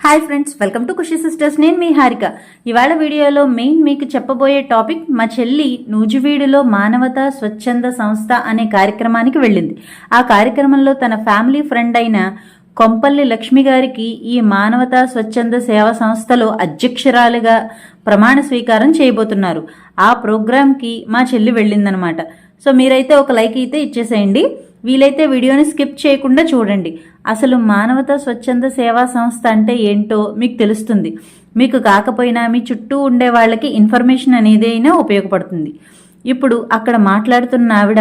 Hi friends welcome to Khushi sisters నేను మీ హారిక. ఇవాళ వీడియోలో మెయిన్ మీకు చెప్పబోయే టాపిక్ మా చెల్లి నూజివీడులో మానవత స్వచ్ఛంద సంస్థ అనే కార్యక్రమానికి వెళ్ళింది. ఆ కార్యక్రమంలో తన ఫ్యామిలీ ఫ్రెండ్ అయిన కొంపల్లి లక్ష్మి గారికి ఈ మానవతా స్వచ్ఛంద సేవా సంస్థలో అధ్యక్షురాలుగా ప్రమాణ స్వీకారం చేయబోతున్నారు. ఆ ప్రోగ్రాంకి మా చెల్లి వెళ్ళిందనమాట. సో మీరైతే ఒక లైక్ అయితే ఇచ్చేసేయండి. వీలైతే వీడియోని స్కిప్ చేయకుండా చూడండి. అసలు మానవతా స్వచ్ఛంద సేవా సంస్థ అంటే ఏంటో మీకు తెలుస్తుంది. మీకు కాకపోయినా మీ చుట్టూ ఉండే వాళ్ళకి ఇన్ఫర్మేషన్ అనేది అయినా ఉపయోగపడుతుంది. ఇప్పుడు అక్కడ మాట్లాడుతున్న ఆవిడ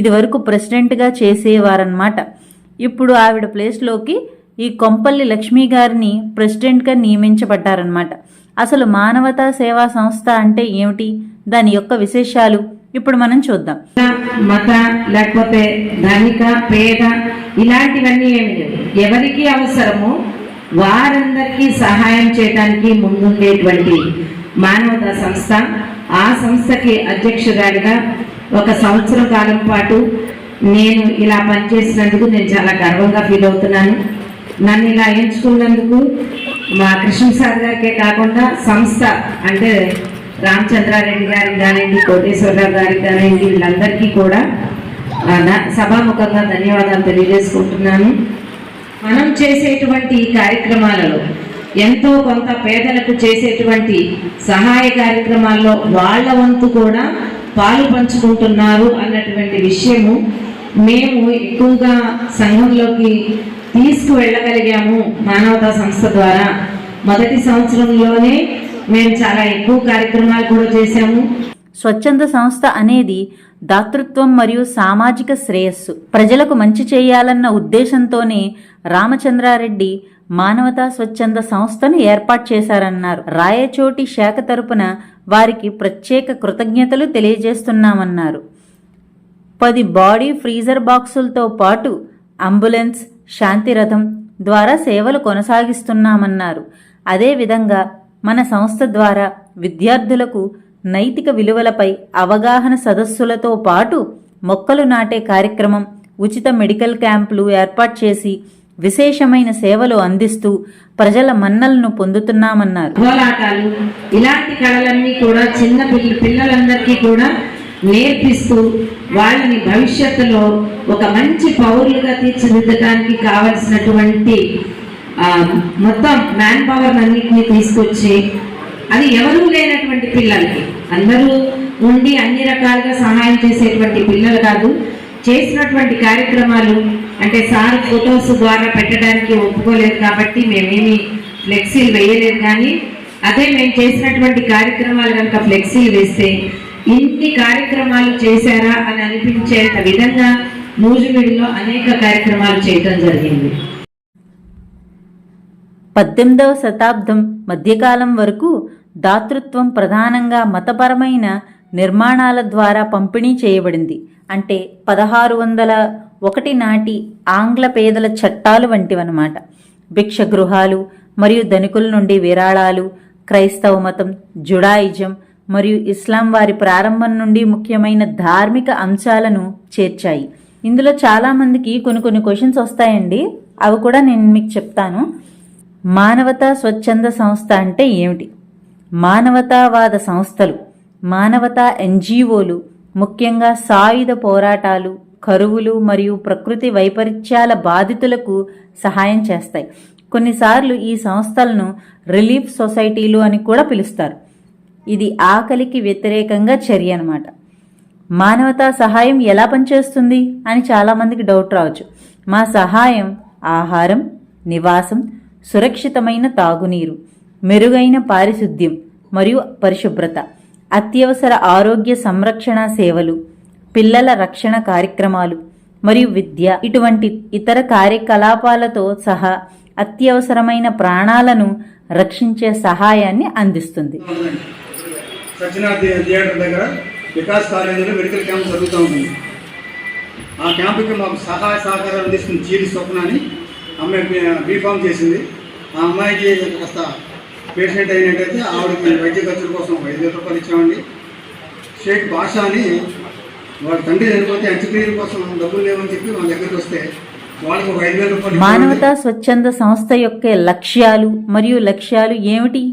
ఇదివరకు ప్రెసిడెంట్గా చేసేవారనమాట ఇప్పుడు ఆవిడ ప్లేస్లోకి ఈ కొంపల్లి లక్ష్మి గారిని ప్రెసిడెంట్గా నియమించబడ్డారనమాట అసలు మానవతా సేవా సంస్థ అంటే ఏమిటి? దాని యొక్క విశేషాలు? ఇప్పుడు మనం చూద్దాం. మత లేకపోతే ధనిక పేద ఇలాంటివన్నీ ఏమి లేవు. ఎవరికి అవసరమో వారందరికీ సహాయం చేయడానికి ముందుండేటువంటి మానవత సంస్థ. ఆ సంస్థకి అధ్యక్షురాలిగా ఒక సంవత్సరం కాలం పాటు నేను ఇలా పనిచేసినందుకు నేను చాలా గర్వంగా ఫీల్ అవుతున్నాను. నన్ను ఇలా ఎంచుకున్నందుకు మా కృష్ణసార్ గారికే కాకుండా సంస్థ అంటే రామచంద్రారెడ్డి గారికి కానివ్వండి కోటేశ్వరరావు గారికి కానివ్వండి వీళ్ళందరికీ కూడా సభాముఖంగా ధన్యవాదాలు తెలియజేసుకుంటున్నాను. మనం చేసేటువంటి కార్యక్రమాలలో ఎంతో కొంత పేదలకు చేసేటువంటి సహాయ కార్యక్రమాల్లో వాళ్ళ వంతు కూడా పాలు పంచుకుంటున్నారు అన్నటువంటి విషయము మేము ఎక్కువగా సంఘంలోకి తీసుకువెళ్ళగలిగాము మానవతా సంస్థ ద్వారా. మొదటి సంవత్సరంలోనే మేము చాలా ఎక్కువ కార్యక్రమాలు కూడా చేశాము. స్వచ్ఛంద సంస్థ అనేది దాతృత్వం మరియు సామాజిక శ్రేయస్సు. ప్రజలకు మంచి చేయాలన్న ఉద్దేశంతోనే రామచంద్రారెడ్డి మానవతా స్వచ్ఛంద సంస్థను ఏర్పాటు చేశారన్నారు. రాయచోటి శాఖ తరపున వారికి ప్రత్యేక కృతజ్ఞతలు తెలియజేస్తున్నామన్నారు. పది బాడీ ఫ్రీజర్ బాక్సులతో పాటు అంబులెన్స్ శాంతిరథం ద్వారా సేవలు కొనసాగిస్తున్నామన్నారు. అదేవిధంగా మన సంస్థ ద్వారా విద్యార్థులకు నైతిక విలువలపై అవగాహన సదస్సులతో పాటు మొక్కలు నాటే కార్యక్రమం ఉచిత మెడికల్ క్యాంపులు ఏర్పాటు చేసి విశేషమైన సేవలు అందిస్తూ ప్రజల మన్నలను పొందుతున్నామన్నారు. కోలాటాలు ఇలాంటి కళలన్నీ కూడా చిన్న పిల్ల పిల్లలందరికీ కూడా నేర్పిస్తూ వాళ్ళని భవిష్యత్తులో ఒక మంచి పౌరులుగా తీర్చిదిద్దడానికి కావలసినటువంటి మొత్తం మ్యాన్ పవర్ అన్నింటినీ తీసుకొచ్చి అది ఎవరూ లేనటువంటి పిల్లలకి అందరూ ఉండి అన్ని రకాలుగా సహాయం చేసేటువంటి పిల్లలు కాదు చేసినటువంటి కార్యక్రమాలు అంటే సార్ ఫొటోస్ ద్వారా పెట్టడానికి ఒప్పుకోలేదు కాబట్టి మేమేమి ఫ్లెక్సీలు వేయలేదు కానీ అదే మేము చేసినటువంటి కార్యక్రమాలు కనుక ఫ్లెక్సీలు వేస్తే ఇన్ని కార్యక్రమాలు చేశారా అని అనిపించేంత విధంగా నూజివీడులో అనేక కార్యక్రమాలు చేయటం జరిగింది. పద్దెనిమిదవ శతాబ్దం మధ్యకాలం వరకు దాతృత్వం ప్రధానంగా మతపరమైన నిర్మాణాల ద్వారా పంపిణీ చేయబడింది. అంటే పదహారు వందల ఒకటి నాటి ఆంగ్ల పేదల చట్టాలు వంటివన్నమాట. భిక్ష గృహాలు మరియు ధనికుల నుండి విరాళాలు క్రైస్తవ మతం జుడాయిజం మరియు ఇస్లాం వారి ప్రారంభం నుండి ముఖ్యమైన ధార్మిక అంశాలను చేర్చాయి. ఇందులో చాలా మందికి కొన్ని కొన్ని క్వశ్చన్స్ వస్తాయండి. అవి కూడా నేను మీకు చెప్తాను. మానవతా స్వచ్ఛంద సంస్థ అంటే ఏమిటి? మానవతావాద సంస్థలు మానవతా ఎన్జిఓలు ముఖ్యంగా సాయుధ పోరాటాలు కరువులు మరియు ప్రకృతి వైపరీత్యాల బాధితులకు సహాయం చేస్తాయి. కొన్నిసార్లు ఈ సంస్థలను రిలీఫ్ సొసైటీలు అని కూడా పిలుస్తారు. ఇది ఆకలికి వ్యతిరేకంగా చర్య అన్నమాట. మానవతా సహాయం ఎలా పనిచేస్తుంది అని చాలామందికి డౌట్ రావచ్చు. మా సహాయం ఆహారం నివాసం సురక్షితమైన తాగునీరు మెరుగైన పారిశుద్ధ్యం మరియు పరిశుభ్రత అత్యవసర ఆరోగ్య సంరక్షణ సేవలు పిల్లల రక్షణ కార్యక్రమాలు మరియు విద్య ఇటువంటి ఇతర కార్యకలాపాలతో సహా అత్యవసరమైన ప్రాణాలను రక్షించే సహాయాన్ని అందిస్తుంది. థియేటర్ దగ్గర వికాస్ కాలేజీలో మెడికల్ క్యాంప్ జరుగుతూ ఉంది. ఆ క్యాంపుకి మాకు సహాయ సహకారాలు అందిస్తుంది చీరి స్వప్నాన్ని అమ్మాయి బీఫామ్ చేసింది. ఆ అమ్మాయికి కాస్త పేషెంట్ అయినట్టయితే ఆవిడకి వైద్య ఖర్చుల కోసం ఐదు వేల రూపాయలు ఇచ్చామండి. షేక్ బాషా అని వాళ్ళ తండ్రి చనిపోతే అంత్యక్రియల కోసం డబ్బులు లేవని చెప్పి మా దగ్గరికి వస్తే వాళ్ళకి మానవతా స్వచ్ఛంద సంస్థ యొక్క లక్ష్యాలు మరియు లక్ష్యాలు ఏమిటి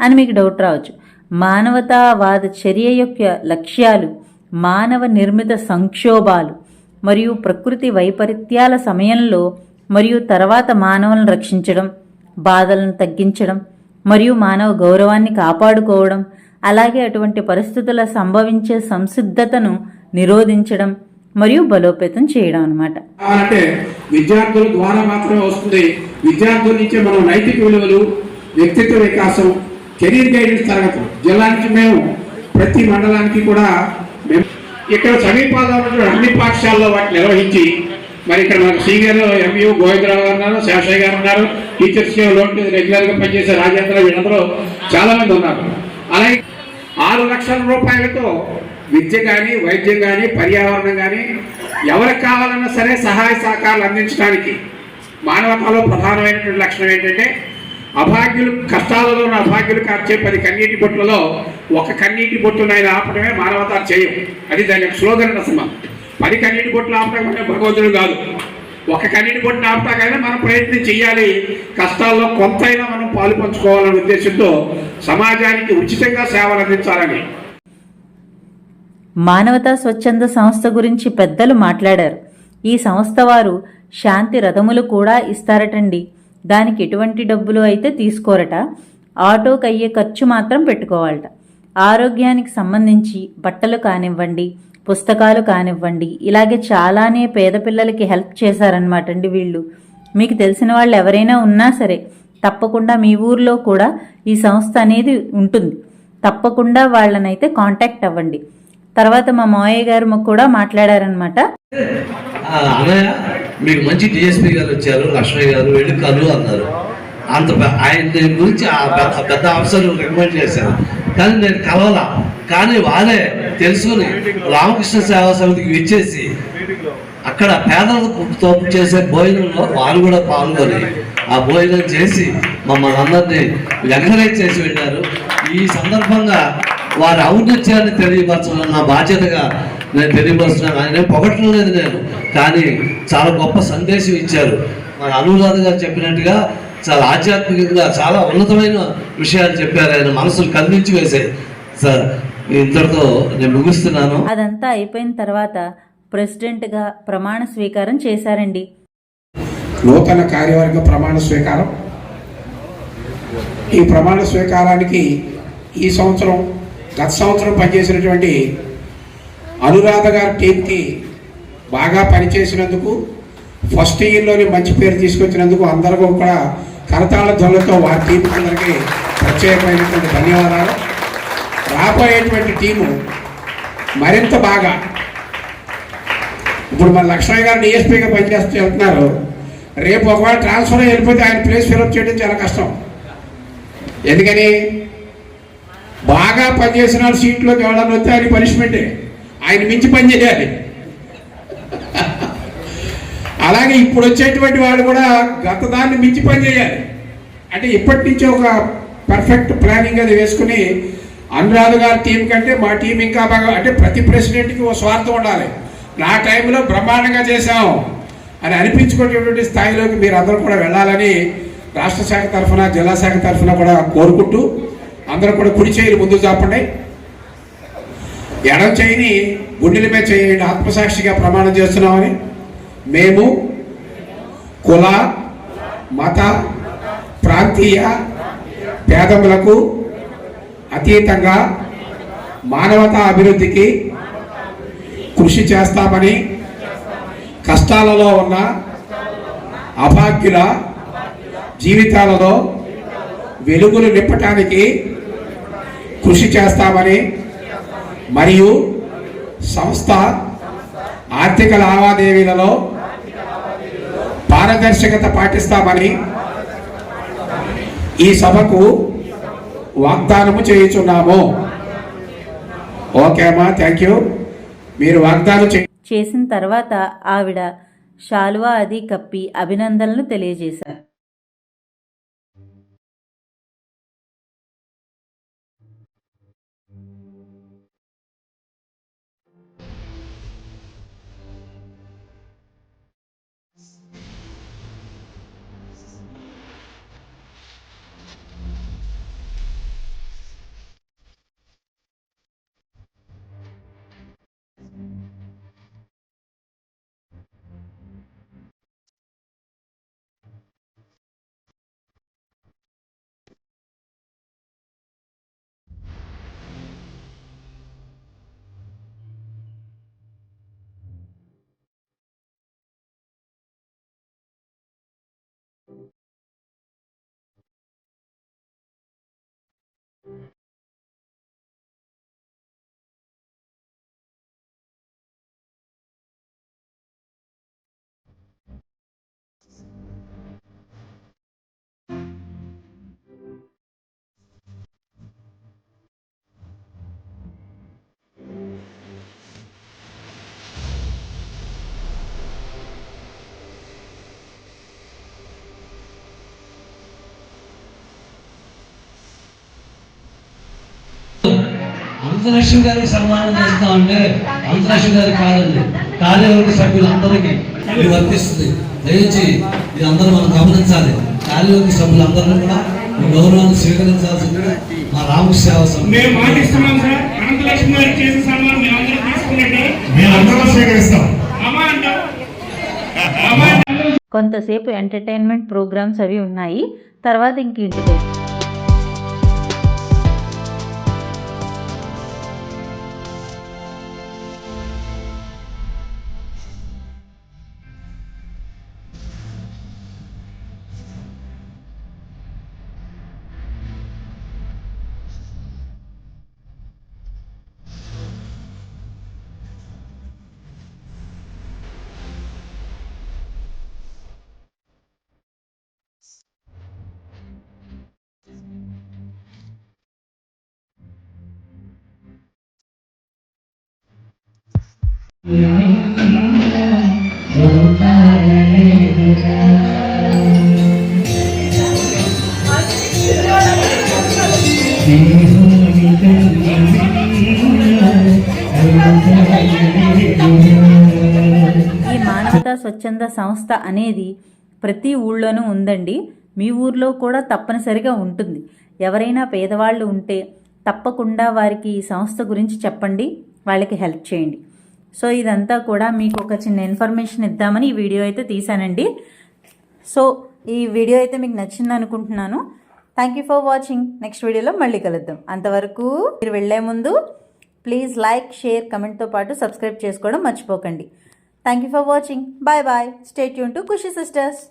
అని మీకు డౌట్ రావచ్చు. మానవతావాద చర్య యొక్క లక్ష్యాలు మానవ నిర్మిత సంక్షోభాలు మరియు ప్రకృతి వైపరీత్యాల సమయంలో మరియు తర్వాత మానవులను రక్షించడం బాధలను తగ్గించడం మరియు మానవ గౌరవాన్ని కాపాడుకోవడం అలాగే అటువంటి పరిస్థితుల సంభవించే సంసిద్ధతను నిరోధించడం మరియు బలోపేతం చేయడం అనమాట అంటే విద్యార్థుల ద్వారా మాత్రమే వస్తుంది. విద్యార్థుల నుంచే మనం నైతిక విలువలు వ్యక్తిత్వ వికాసం కెరీర్ గైడెన్స్ తరగతులు. జిల్లా నుంచి మేము ప్రతి మండలానికి కూడా ఇక్కడ సమీపాల్లో అన్ని పాఠశాలలో వాటిని నిర్వహించి మరి ఇక్కడ మనకు సీనియర్ ఎంయూ గోవిందరావు గారు ఉన్నారు శేషయ్య గారు ఉన్నారు టీచర్స్ లోన్ రెగ్యులర్గా పనిచేసే రాజేంద్ర వీళ్ళందరూ చాలా మంది ఉన్నారు. అలాగే ఆరు లక్షల రూపాయలతో విద్య కానీ వైద్యం కానీ పర్యావరణం కానీ ఎవరికి కావాలన్నా సరే సహాయ సహకారాలు అందించడానికి మానవతలో ప్రధానమైనటువంటి లక్షణం ఏంటంటే అభాగ్యులు కష్టాలలో ఉన్న అభాగ్యులు కార్చే పది కన్నీటి బొట్లలో ఒక కన్నీటి బొట్టునైనా ఆపడమే మానవత చేయం. అది దాని యొక్క స్లోగన్ అసలు పది కన్నీటి బొట్లు ఆపడం భగవంతుడు కాదు. ఒక కన్నీటి బొట్టును ఆపటాకైనా మనం ప్రయత్నం చేయాలి కష్టాల్లో కొంతైనా మనం పాలు పంచుకోవాలనే ఉద్దేశంతో సమాజానికి ఉచితంగా సేవలు అందించాలని. మానవతా స్వచ్ఛంద సంస్థ గురించి పెద్దలు మాట్లాడారు. ఈ సంస్థ వారు శాంతి రథములు కూడా ఇస్తారటండి. దానికి ఎటువంటి డబ్బులు అయితే తీసుకోరట. ఆటోకి అయ్యే ఖర్చు మాత్రం పెట్టుకోవాలట. ఆరోగ్యానికి సంబంధించి బట్టలు కానివ్వండి పుస్తకాలు కానివ్వండి. ఇలాగే చాలానే పేద పిల్లలకి హెల్ప్ చేశారనమాట అండి వీళ్ళు. మీకు తెలిసిన వాళ్ళు ఎవరైనా ఉన్నా సరే తప్పకుండా మీ ఊర్లో కూడా ఈ సంస్థ అనేది ఉంటుంది. తప్పకుండా వాళ్ళనైతే కాంటాక్ట్ అవ్వండి. తర్వాత మా మావయ్య గారు మాకు కూడా మాట్లాడారనమాట మీకు మంచి డిఎస్పీ గారు వచ్చారు లక్ష్మయ్య గారు వెళ్ళి కలు అన్నారు. అంత ఆయన గురించి పెద్ద పెద్ద ఆఫీసర్ రికమెండ్ చేశారు. కానీ నేను కలవాలా. కానీ వారే తెలుసుకుని రామకృష్ణ సేవా సమితికి ఇచ్చేసి అక్కడ పేదలతో చేసే భోజనంలో వారు కూడా పాల్గొని ఆ భోజనం చేసి మమ్మల్ని అందరినీ ఎంకరేజ్ చేసి వెళ్ళారు ఈ సందర్భంగా వారి ఔన్నత్యాన్ని తెలియపరచడం నా బాధ్యతగా నేను తెలియపరుస్తున్నాను. ఆయన పొగటం లేదు నేను. కానీ చాలా గొప్ప సందేశం ఇచ్చారు. మన అనురాధ గారు చెప్పినట్టుగా చాలా ఆధ్యాత్మికంగా చాలా ఉన్నతమైన విషయాలు చెప్పారు. ఆయన మనసులు కదిలించి వేశాయి. సార్ ఇంతటితో నేను ముగిస్తున్నాను. అదంతా అయిపోయిన తర్వాత ప్రెసిడెంట్గా ప్రమాణ స్వీకారం చేశారండి. నూతన కార్యవర్గ ప్రమాణ స్వీకారం. ఈ ప్రమాణ స్వీకారానికి ఈ సంవత్సరం గత సంవత్సరం పనిచేసినటువంటి అనురాధ గారి టీంకి బాగా పనిచేసినందుకు ఫస్ట్ ఇయర్లోని మంచి పేరు తీసుకొచ్చినందుకు అందరికీ కూడా కరతాళ ధ్వనులతో వారి టీం అందరికీ ప్రత్యేకమైనటువంటి ధన్యవాదాలు. రాబోయేటువంటి టీము మరింత బాగా ఇప్పుడు మన లక్ష్మయ్య గారు డిఎస్పీగా పనిచేస్తూ వెళ్తున్నారు. రేపు ఒకవేళ ట్రాన్స్ఫర్ వెళ్ళిపోతే ఆయన ప్లేస్ ఫిలప్ చేయడం చాలా కష్టం. ఎందుకని? బాగా పనిచేసిన సీట్లోకి ఎవడన్నా వస్తే ఆయన పనిష్మెంటే. ఆయన మించి పని చేయాలి. అలాగే ఇప్పుడు వచ్చేటువంటి వాడు కూడా గత దాన్ని మించి పని చేయాలి. అంటే ఇప్పటి నుంచి ఒక పర్ఫెక్ట్ ప్లానింగ్ అది వేసుకుని అనురాధ గారి టీం కంటే మా టీం ఇంకా బాగా అంటే ప్రతి ప్రెసిడెంట్కి ఓ స్వార్థం ఉండాలి. నా టైంలో బ్రహ్మాండంగా చేశాం అని అనిపించుకునేటువంటి స్థాయిలోకి మీరు అందరూ కూడా వెళ్ళాలని రాష్ట్ర శాఖ తరఫున జిల్లా శాఖ తరఫున కూడా కోరుకుంటూ అందరూ కూడా కుడి చేయి ముందు చాపండి. ఎడం చేయిని గుండెల మీద చేయండి. ఆత్మసాక్షిగా ప్రమాణం చేస్తున్నామని మేము కుల మత ప్రాంతీయ పేదములకు అతీతంగా మానవతా అభివృద్ధికి కృషి చేస్తామని కష్టాలలో ఉన్న అభాగ్యుల జీవితాలలో వెలుగులు నింపటానికి కృషి చేస్తామని మరియు సంస్థ ఆర్థిక లావాదేవీలలో పారదర్శకత పాటిస్తామని ఈ సభకు వాగ్దానము చేయుచున్నాము. ఓకే అమ్మా థ్యాంక్ యూ మీరు వాగ్దానం చేసిన తర్వాత ఆవిడ శాలువా అది కప్పి అభినందనలు తెలియజేశారు. అంతలక్ష్మి గారికి సన్మానం చేస్తామంటే అంతలక్ష్మి గారికి కాదండి. కార్యవర్గ సభ్యులందరికీ ఇది వర్తిస్తుంది. దయచేసి ఇది అందరూ మనం గమనించాలి. కార్యవర్గ సభ్యులందరినీ కూడా గౌరవాన్ని స్వీకరించాల్సిందిగా మా రామకృష్ణ మేము మాటిస్తున్నాం సార్. అనంతలక్ష్మి గారికి చేసిన సన్మానం మేము అందరం తీసుకున్నట్టు. మేమందరం స్వీకరిస్తాం. అంటాం. అమ్మ అంటాం. కొంతసేపు ఎంటర్టైన్మెంట్ ప్రోగ్రామ్స్ అవి ఉన్నాయి. తర్వాత ఇంక ఇంటికి స్వచ్ఛంద సంస్థ అనేది ప్రతి ఊళ్ళోనూ ఉందండి. మీ ఊర్లో కూడా తప్పనిసరిగా ఉంటుంది. ఎవరైనా పేదవాళ్ళు ఉంటే తప్పకుండా వారికి ఈ సంస్థ గురించి చెప్పండి. వాళ్ళకి హెల్ప్ చేయండి. సో ఇదంతా కూడా మీకు ఒక చిన్న ఇన్ఫర్మేషన్ ఇద్దామని ఈ వీడియో అయితే తీశానండి. సో ఈ వీడియో అయితే మీకు నచ్చింది అనుకుంటున్నాను thank you for watching next వీడియోలో మళ్ళీ కలుద్దాం. అంతవరకు మీరు వెళ్ళే ముందు ప్లీజ్ లైక్ షేర్ కమెంట్తో పాటు సబ్స్క్రైబ్ చేసుకోవడం మర్చిపోకండి. Thank you for watching bye bye stay Yoon to Khushi sisters